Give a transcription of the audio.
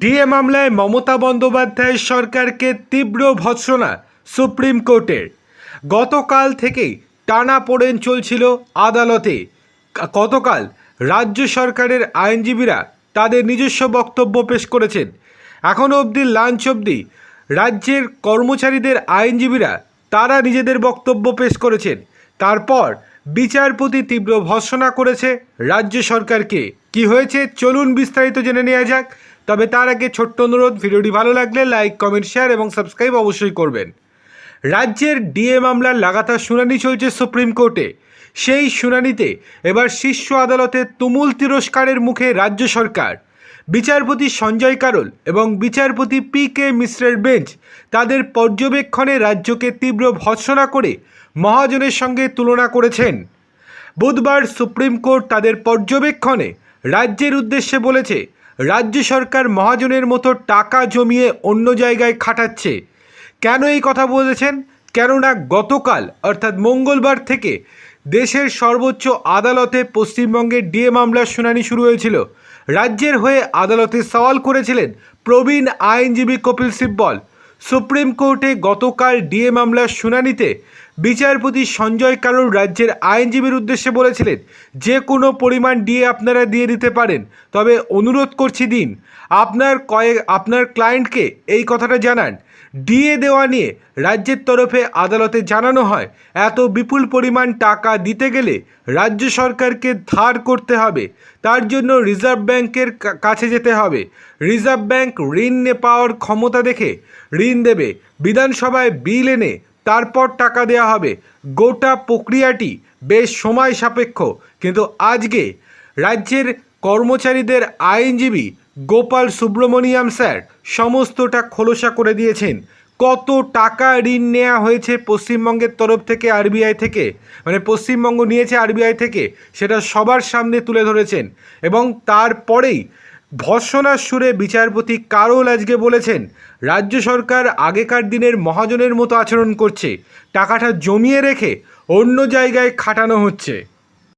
DA মামলায় মমতা বন্দ্যোপাধ্যায় সরকারকে তীব্র ভৎসনা সুপ্রিম কোর্টের গতকাল থেকেই টানা পড়েন চলছিল আদালতে। গতকাল রাজ্য সরকারের আইনজীবীরা তাদের নিজস্ব বক্তব্য পেশ করেছেন। এখনও অবধি লাঞ্চ অবধি রাজ্যের কর্মচারীদের আইনজীবীরা তারা নিজেদের বক্তব্য পেশ করেছেন। তারপর বিচারপতি তীব্র ভর্সনা করেছে রাজ্য সরকারকে। কি হয়েছে? চলুন বিস্তারিত জেনে নেওয়া যাক। তবে তার আগে ছোট্ট অনুরোধ, ভিডিওটি ভালো লাগলে লাইক, কমেন্ট, শেয়ার এবং সাবস্ক্রাইব অবশ্যই করবেন। রাজ্যের ডিএ মামলার লাগাতার শুনানি চলছে সুপ্রিম কোর্টে। সেই শুনানিতে এবার শীর্ষ আদালতে তুমুল তিরস্কারের মুখে রাজ্য সরকার। বিচারপতি সঞ্জয় কারোল এবং বিচারপতি পি কে মিশ্রের বেঞ্চ তাদের পর্যবেক্ষণে রাজ্যকে তীব্র ভৎসনা করে মহাজনের সঙ্গে তুলনা করেছেন। বুধবার সুপ্রিম কোর্ট তাদের পর্যবেক্ষণে রাজ্যের উদ্দেশ্যে বলেছে রাজ্য সরকার মহাজনের মতো টাকা জমিয়ে অন্য জায়গায় খাটাচ্ছে। কেন এই কথা বলেছেন? কেননা গতকাল, অর্থাৎ মঙ্গলবার থেকে দেশের সর্বোচ্চ আদালতে পশ্চিমবঙ্গের ডিএ মামলার শুনানি শুরু হয়েছিল। রাজ্যের হয়ে আদালতে সওয়াল করেছিলেন প্রবীণ আইনজীবী কপিল সিব্বল। সুপ্রিম কোর্টে গতকাল ডিএ মামলার শুনানিতে বিচারপতি সঞ্জয় কারোর রাজ্যের আইনজীবীর উদ্দেশ্যে বলেছিলেন, যে কোনো পরিমাণ ডিএ আপনারা দিয়ে দিতে পারেন, তবে অনুরোধ করছি দিন, আপনার কয়েক, আপনার ক্লায়েন্টকে এই কথাটা জানান। ডিএ দেওয়া নিয়ে রাজ্যের তরফে আদালতে জানানো হয়, এত বিপুল পরিমাণ টাকা দিতে গেলে রাজ্য সরকারকে ধার করতে হবে, তার জন্য রিজার্ভ ব্যাংকের কাছে যেতে হবে। রিজার্ভ ব্যাংক ঋণ নে পাওয়ার ক্ষমতা দেখে ঋণ দেবে, বিধানসভায় বিল এনে তারপর টাকা দেওয়া হবে। গোটা প্রক্রিয়াটি বেশ সময় সাপেক্ষ। কিন্তু আজকে রাজ্যের কর্মচারীদের আইনজীবী গোপাল সুব্রমণিয়াম স্যার সমস্তটা খোলসা করে দিয়েছেন। কত টাকা ঋণ নেওয়া হয়েছে পশ্চিমবঙ্গের তরফ থেকে, আরবিআই থেকে? মানে পশ্চিমবঙ্গ নিয়েছে আরবিআই থেকে, সেটা সবার সামনে তুলে ধরেছেন। এবং তারপরেই ভর্সনার সুরে বিচারপতি কারোল আজকে বলেছেন, রাজ্য সরকার আগেকার দিনের মহাজনের মতো আচরণ করছে, টাকাটা জমিয়ে রেখে অন্য জায়গায় খাটানো হচ্ছে।